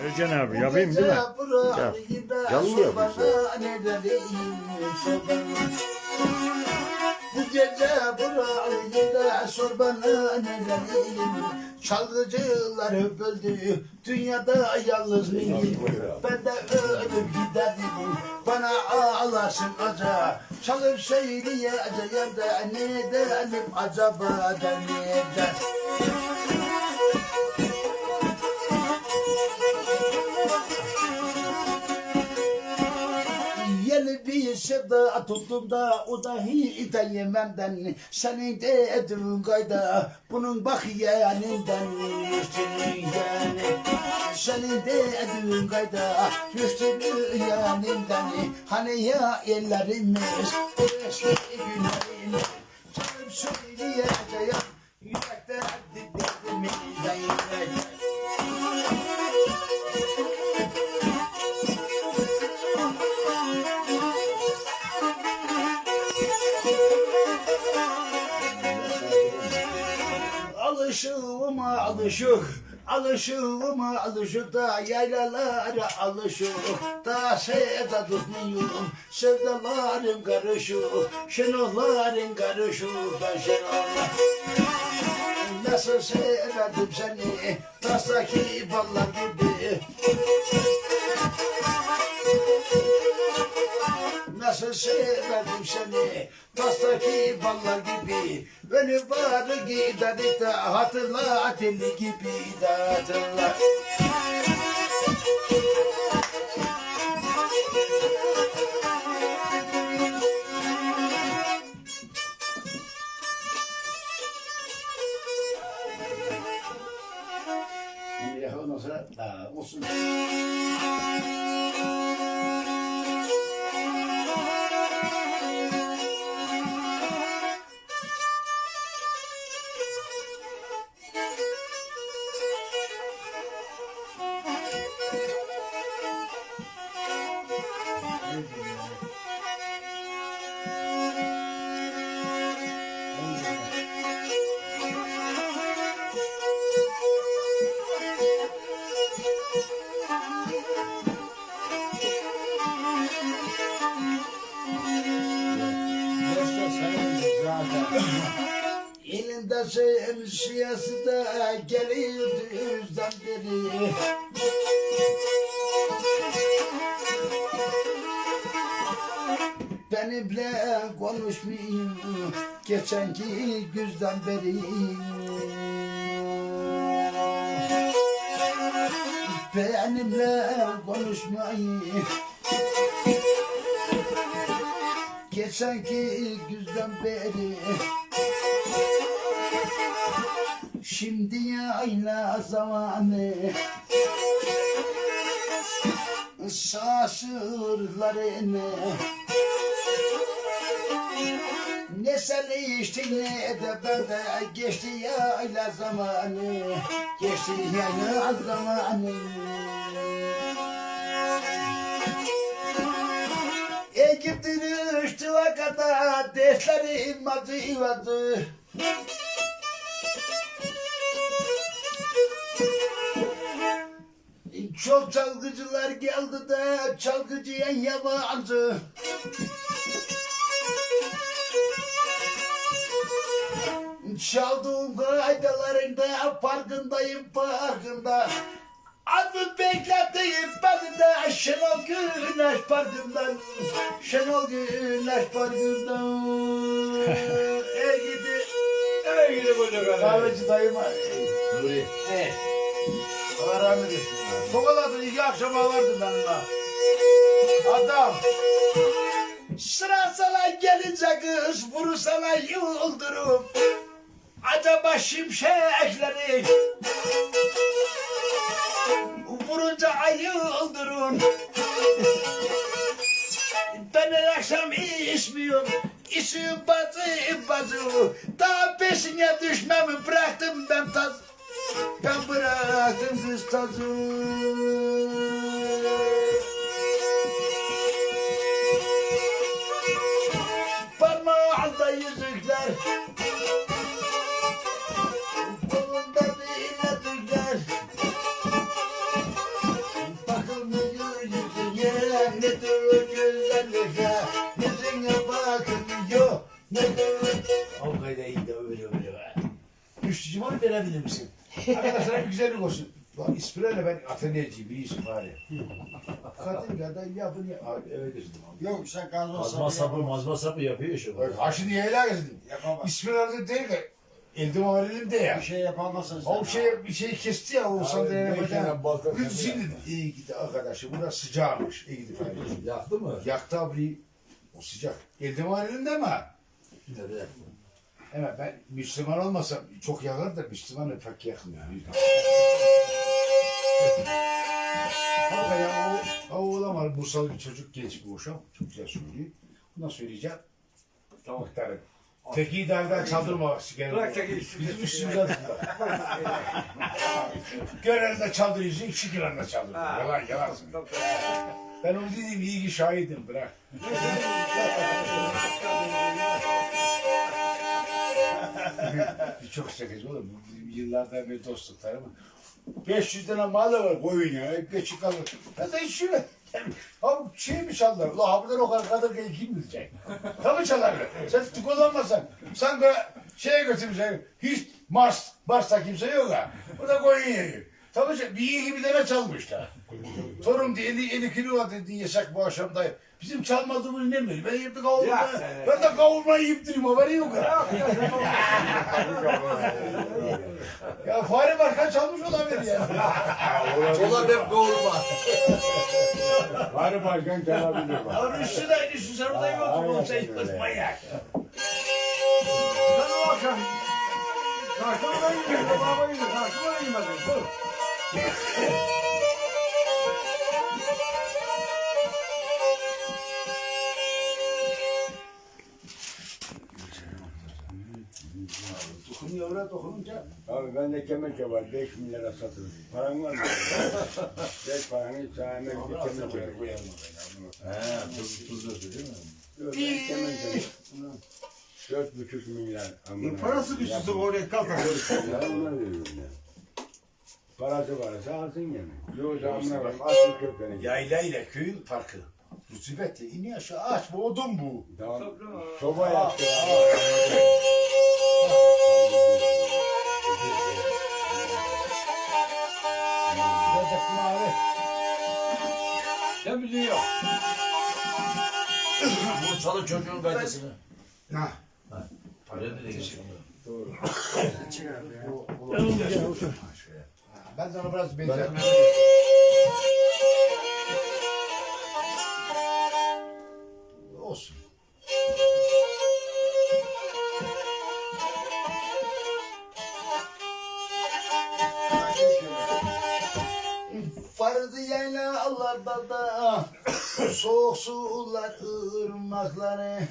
Ercan abi yapayım değil mi? Yap. Yalıyor bizi. Bu gece burayı sor bana neleriyim Çalgıcılar böldü dünyada yalnız mıyım Ben de ölüp giderim bana ağlasın aca Çalıp söyleyeceğim de ne derim acaba da neden Yeni sevda tuttum da o da hiç de yememden Senin de edin kayda bunun bak yeğeninden. Üstünü yani Senin de edin kayda üstünü yeğeninden. Hani ya ellerimiz eski günlerimiz Canım alışık Alışığıma alışık da yaylalara alışık. Da sevda tutmuyorum Sevdalarım karışık Şenollarım karışık. Da şenollar Nasıl severdim seni? Tastaki ballar gibi Nasıl severdim seni? Tastaki ballar gibi. Beni var giderik de hatırla Ateli gibi de hatırla Benimle konuşmuyor geçenki güzden beri. Benimle konuşmayı Geçenki güzden beri. Şimdi yayla zamanı Sasırlarını Ne sen içtin ne de ben de Geçti yayla zamanı Geçti yayla zamanı. Ekiptin üstü vakada Derslerim acıvadı Çok çalgıcılar geldi de çalgıcıya yabancı. Çaldığım kaydalarında farkındayım farkında. Adı beklettiğim de Şenol Güneş Parkı'ndan Şenol Güneş Parkı'ndan Ey gidi Ey gidi koca kadar. Kahveci dayım Nuri. Evet. Allah rahmet iki akşam ağlardım ben ona. Adam. Sıra sana gelince kız vuru sana yıldırım. Acaba şimşekleri vurunca ay yıldırım. Ben her akşam içmiyorum. İçiyorum bazı bazı. Ben atölyeciyim, bir işim var ya. Kadın kadar yapın ya. Abi, eve. Yok sen gazma Mazma sapı mazma sapı yapıyor şu. Ha şimdi helal etsin. Yapamaz. İspirayla değil ki. Elde varelim de ya. Bir şey yapamazsın sen. O şey bir şey kesti ya o sandalye bir tane yapacağım. balta Bir kesti şimdi iyi gidi arkadaşım. Bu da sıcakmış. İyi gidi falan. Yaktı mı? Yaktı abi. O sıcak. Elde varelim de ama. Nerede? Hemen ben Müslüman olmasam çok yakar da Müslüman pek yakmıyor. Hakikaten ya o, o oğlan var Bursalı bir çocuk genç bir uşak. Çok güzel söylüyor. Bundan söyleyeceğim. Tamam. Muhtarım. Teki derden çaldırma sigara. Bırak teki. Bizim üstümüzden. Görelde çaldırıyorsun, iki kiranda çaldırıyorsun. Yalan yalan. Ben onu dedim iyi ki şahidim bırak. Çok sıkıcı oğlum. Bu Bizim yıllardan beri dostluklar ama 500 tane da var koyun ya. Hep geçik kalır. Ben de hiç şöyle. Abi şey mi çaldılar? Ulan harbiden o kadar kadar gel kim bilecek? Tabii çalarlar. Sen kullanmasan. Sen şeye götürmüşler. Hiç Mars, Mars'ta kimse yok ha. Bu da koyun yiyor. Tabii ki bir iyi gibi deme çalmışlar. Torun diye 50, 50 kilo var dedi yasak bu akşam da. Bizim çalmadığımız ne mi? Ben yiyip kavurma. Ya Ben de kavurma yiyip durayım haberi yok ha. Ya fare başkan çalmış olabilir ya. Dola hep kavurma. Bari başkan çalabilir bak. Onun üstü de üstü sen orada yok. Oğlum sen yıkmaz manyak. Sen o akşam karşıma da yiyeceksin. Baba yiyeceksin. Karşıma da yiyemezsin. Dokunuyor oraya dokununca. Abi bende kemençe var 5 milyara satılır. Paran var mı? Beş paranı sahime bir kemençe var. He tuz, tuz döktü değil mi? Yok, ben kemençe var. Dört buçuk milyar. amına. Parası güçlüsün oraya kalk. Ya ona veriyorum ya. Parası varsa alsın yani. Yoksa amına bak asıl köpeğini. Yayla ile köyün farkı. Rutubet ya. İni aşağı ağaç bu odun bu. Tamam. Soba yaptı. Biliyor. Bu çalı çocuğun gazetesini. Ha. Öyle diyeceksin. Ben sana biraz benzer. Olsun. Vardı yayla Allah'da da soğuk sular ırmakları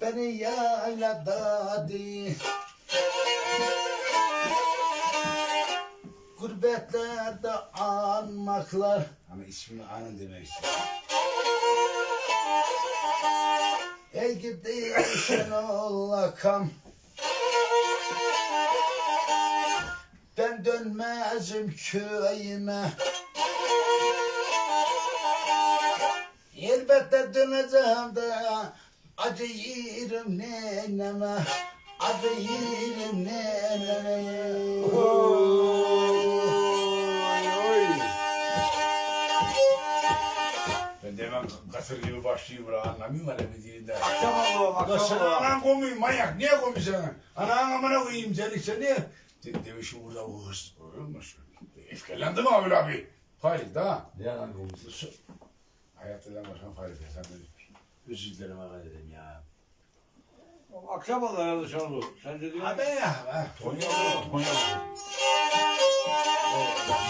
beni yaylada değil Gurbetlerde anmaklar. Ama ismini anın demek istiyorum. Ey gidi Şenol kam Ben dönmezim köyüme. Elbette döneceğim de Acı yerim neneme. Acı yerim neneme. Ben demem katır gibi başlıyor bura anlamıyorum öyle bir dilinde. Akşam Allah'ım akşam sen Allah'ım. anan koymayın manyak. Niye koymuyorsun sen? Anan amına koyayım seni sen niye? Dedim demişim burada bu hırs. Olmuş. Efkelendi mi abi abi? Hayır da. Ne yalan konuşuyorsun? Su- Hayatta da başkan Farid sen de özür dilerim arkadaşım ya. Akşam Allah'ım dışarı bu. Sen de diyorsun. Abi ya. ha. Konyalı, Konyalı.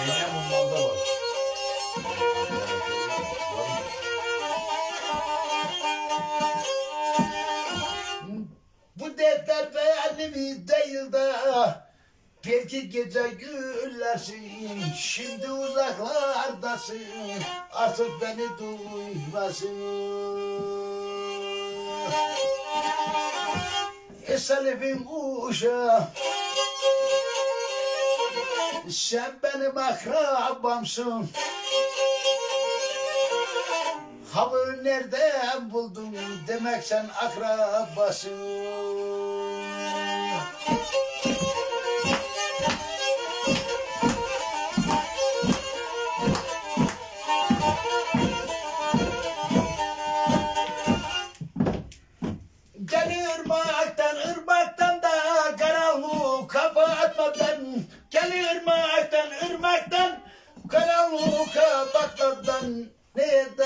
Benim bunlarda var. Bu dertler benim değil de Belki gece güllersin Şimdi uzaklardasın. Artık beni duymasın. Eselifin kuşa. Sen benim akrabamsın Haberi nereden buldun demek sen akrabasın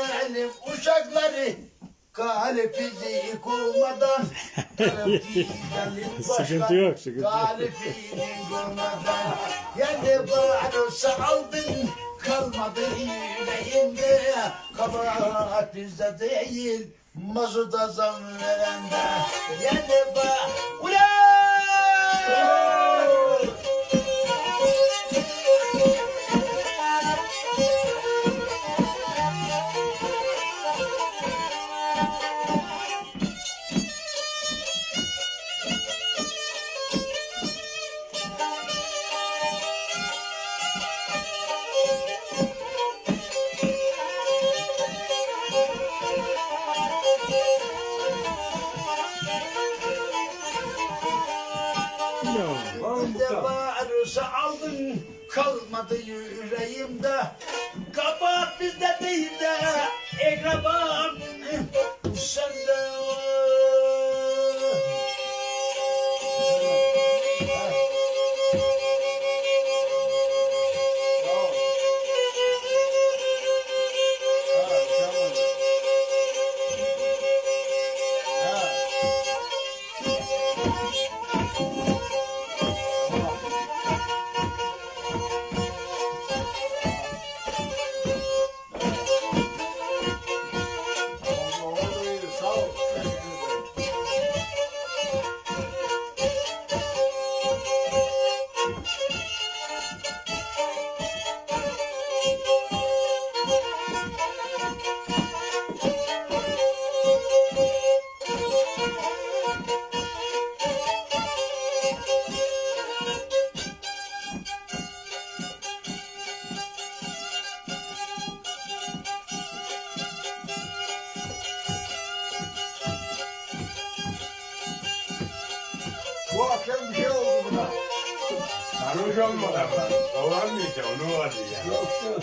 edelim uşakları. Galip bizi yıkılmadan Sıkıntı yok, sıkıntı yok. Galip bizi yıkılmadan Yani varsa aldın. Kalmadı yüreğimde. Kabahat bizde değil mazuda zam verende Yani kalmadı yüreğimde. Kabahat bizde değil de ekrabam Bu akşam bir şey oldu buna. Sarhoş olmadan lan. Olan mıydı? Onu vardı ya. Yok yok.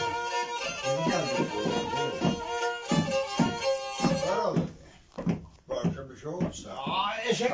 Bu akşam bir şey olmuşsa. Aa eşek